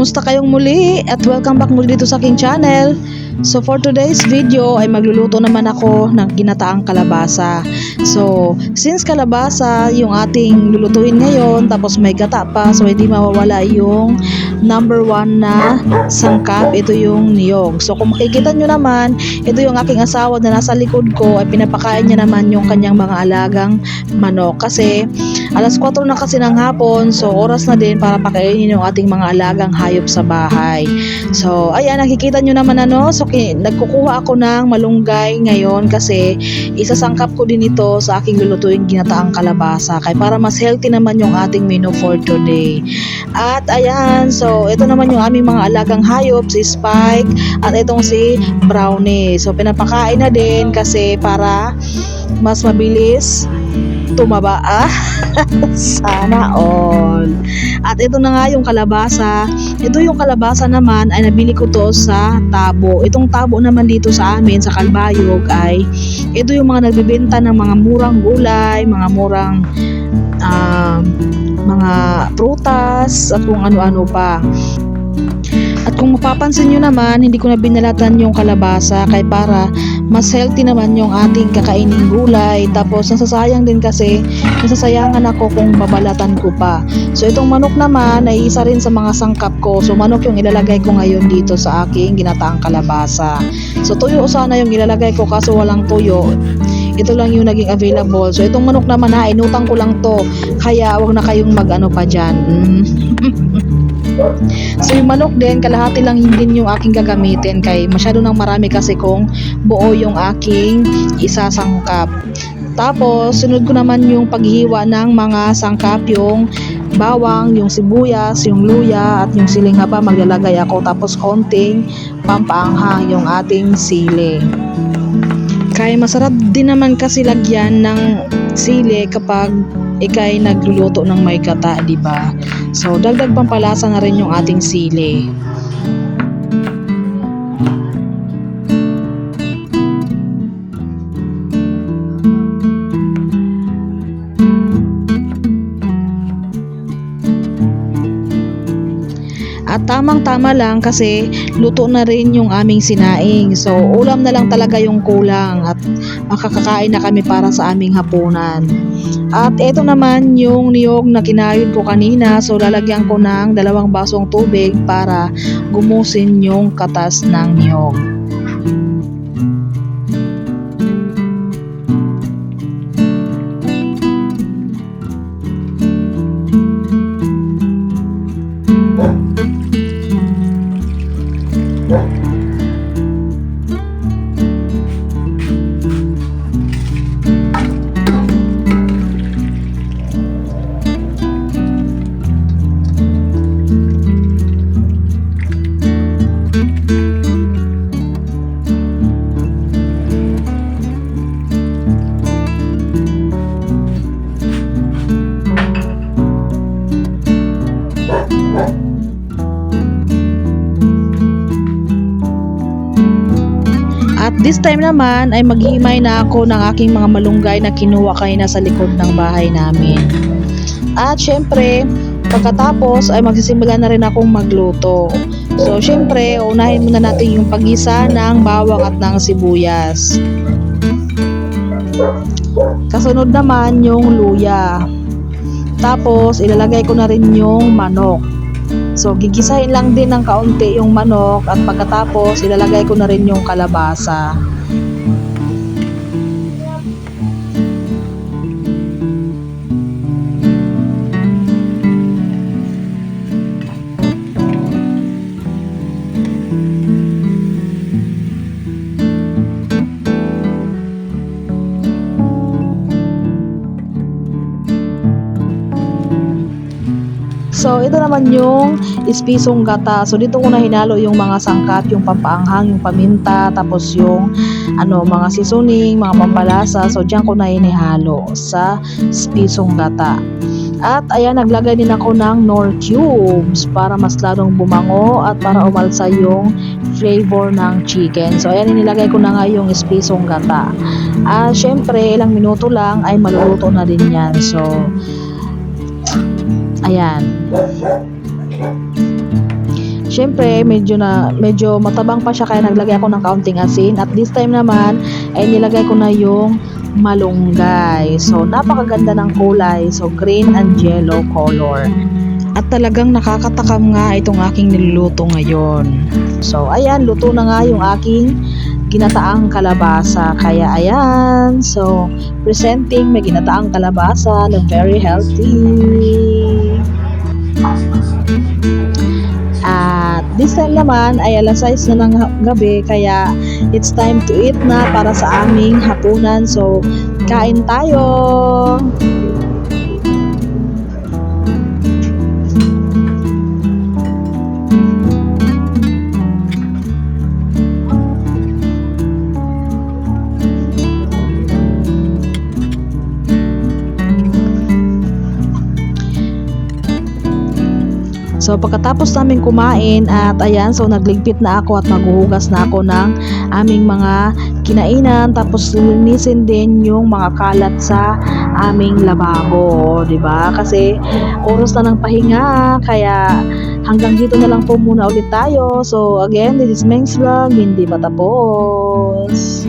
Kumusta kayong muli at welcome back muli dito sa aking channel. So for today's video ay magluluto naman ako ng ginataang kalabasa. So since kalabasa yung ating lulutuin ngayon tapos may gata pa so hindi mawawala yung number one na sangkap ito yung niyog. So kung makikita nyo naman ito yung aking asawa na nasa likod ko ay pinapakain niya naman yung kanyang mga alagang manok kasi alas 4 na kasi ng hapon so oras na din para pakainin yung ating mga alagang hayop sa bahay. So ayan nakikita nyo naman ano so ki- nagkukuha ako ng malunggay ngayon kasi isasangkap ko din ito sa aking lulutuin ginataang kalabasa kaya para mas healthy naman yung ating menu for today. At ayan, so ito naman yung aming mga alagang hayop, si Spike at itong si Brownie. So pinapakain na din kasi para mas mabilis tumaba ah. Sana all. At ito na nga yung kalabasa. Ito yung kalabasa naman ay nabili ko to sa tabo. Itong tabo naman dito sa amin sa Kalbayog ay ito yung mga nagbebenta ng mga murang gulay, mga murang ah, mga prutas at kung ano-ano pa. Kung mapapansin nyo naman, hindi ko na binalatan yung kalabasa kay para mas healthy naman yung ating kakainin gulay. Tapos nasasayang din kasi nasasayangan ako kung babalatan ko pa. So itong manok naman ay isa rin sa mga sangkap ko. So manok yung ilalagay ko ngayon dito sa aking ginataang kalabasa. So tuyo sana yung ilalagay ko kaso walang tuyo. Ito lang yung naging available. So itong manok naman ha, inutang ko lang to. Kaya wag na kayong mag-ano pa dyan. Mm. So yung manok din, kalahati lang din yung aking gagamitin kay masyado nang marami kasi kung buo yung aking isasangkap. Tapos, sunod ko naman yung paghiwa ng mga sangkap, yung bawang, yung sibuyas, yung luya, at yung siling haba maglalagay ako. Tapos, konting pampaanghang yung ating sili. Kaya masarap din naman kasi lagyan ng sili kapag ikay nagluluto ng may gata, di ba? So, dagdag pampalasa na rin yung ating sili. At tamang-tama lang kasi luto na rin yung aming sinaing. So, ulam na lang talaga yung kulang at makakakain na kami para sa aming hapunan. At ito naman yung niyog na kinayod ko kanina. So, lalagyan ko ng dalawang basong tubig para gumusin yung katas ng niyog. At this time naman ay maghimay na ako ng aking mga malunggay na kinuha kayo na sa likod ng bahay namin. At syempre, pagkatapos ay magsisimula na rin akong magluto. So syempre, unahin muna natin yung pagisa ng bawang at ng sibuyas. Kasunod naman yung luya. Tapos, ilalagay ko na rin yung manok. So, gigisahin lang din ng kaunti yung manok at pagkatapos, ilalagay ko na rin yung kalabasa. So, ito naman yung ispisong gata. So, dito ko na hinalo yung mga sangkap, yung pampaanghang, yung paminta, tapos yung ano, mga seasoning, mga pampalasa. So, diyan ko na inihalo sa ispisong gata. At ayan, naglagay din ako ng nor cubes para mas lalong bumango at para umalsa yung flavor ng chicken. So, ayan, inilagay ko na nga yung ispisong gata. At syempre, ilang minuto lang ay maluluto na din yan. So, Ayan. syempre medyo na medyo matabang pa siya kaya naglagay ako ng kaunting asin at this time naman ay nilagay ko na yung malunggay. So napakaganda ng kulay. So green and yellow color. At talagang nakakatakam nga itong aking niluluto ngayon. So ayan, luto na nga yung aking ginataang kalabasa. Kaya ayan, so presenting may ginataang kalabasa na very healthy. At this time naman ay alas 6 na ng gabi kaya it's time to eat na para sa aming hapunan. So kain tayo! So pagkatapos namin kumain at ayan, so nagligpit na ako at maghuhugas na ako ng aming mga kinainan tapos linisin din yung mga kalat sa aming lababo, 'di ba? Kasi oras na ng pahinga kaya hanggang dito na lang po muna ulit tayo. So again, this is Meng's Vlog, hindi pa tapos.